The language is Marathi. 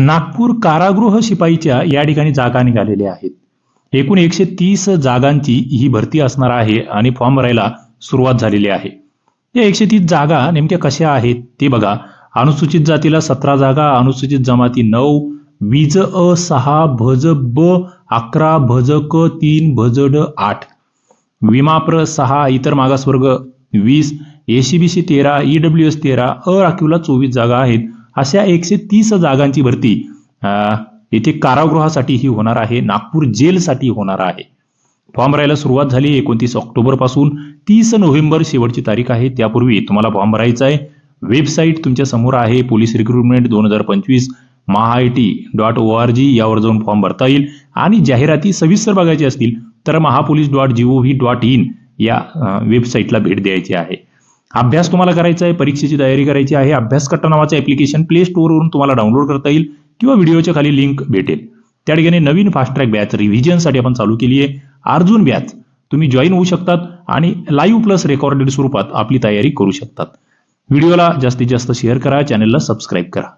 नागपूर कारागृह शिपाईच्या या ठिकाणी जागा निघालेल्या आहेत. एकूण एकशे तीस जागांची ही भरती असणार आहे आणि फॉर्म भरायला सुरुवात झालेली आहे. या एकशे तीस जागा नेमक्या कशा आहेत ते बघा. अनुसूचित जातीला सतरा जागा अनुसूचित जमाती नऊ वीज अ सहा भज ब अकरा भज क तीन भज ड आठ. विमाप्र सहा इतर मागासवर्ग वीस एसीबीसी तेरा ईडब्ल्यू एस तेरा अ राखीवला चोवीस जागा आहेत. अशा एकशे तीस जागांची भरती येथे कारागृहासाठी ही होणार आहे नागपूर जेलसाठी होणार आहे. फॉर्म भरायला सुरुवात झाली एकोणतीस ऑक्टोबरपासून तीस नोव्हेंबर शेवटची तारीख आहे. त्यापूर्वी तुम्हाला फॉर्म भरायचा आहे. वेबसाईट तुमच्यासमोर आहे पोलीस रिक्रुटमेंट दोन हजार पंचवीस MahaIT dot O R G यावर जाऊन फॉर्म भरता येईल. आणि जाहिराती सविस्तर बघायची असतील तर Mahapolice dot G O V dot in या वेबसाईटला भेट द्यायची आहे. अभ्यास तुम्हाला करायचा आहे परीक्षेची तयारी करायची आहे अभ्यास कट्टा नावाचं ऍप्लिकेशन प्ले स्टोअरवरून तुम्हाला डाउनलोड करता येईल किंवा व्हिडिओच्या खाली लिंक भेटेल. त्या ठिकाणी नवीन फास्ट ट्रॅक बॅच रिव्हिजनसाठी आपण चालू केली आहे. अर्जुन बॅच तुम्ही जॉईन होऊ शकतात आणि लाईव्ह प्लस रेकॉर्डेड स्वरूपात आपली तयारी करू शकतात. व्हिडिओला जास्तीत जास्त शेअर करा चॅनलला सबस्क्राईब करा.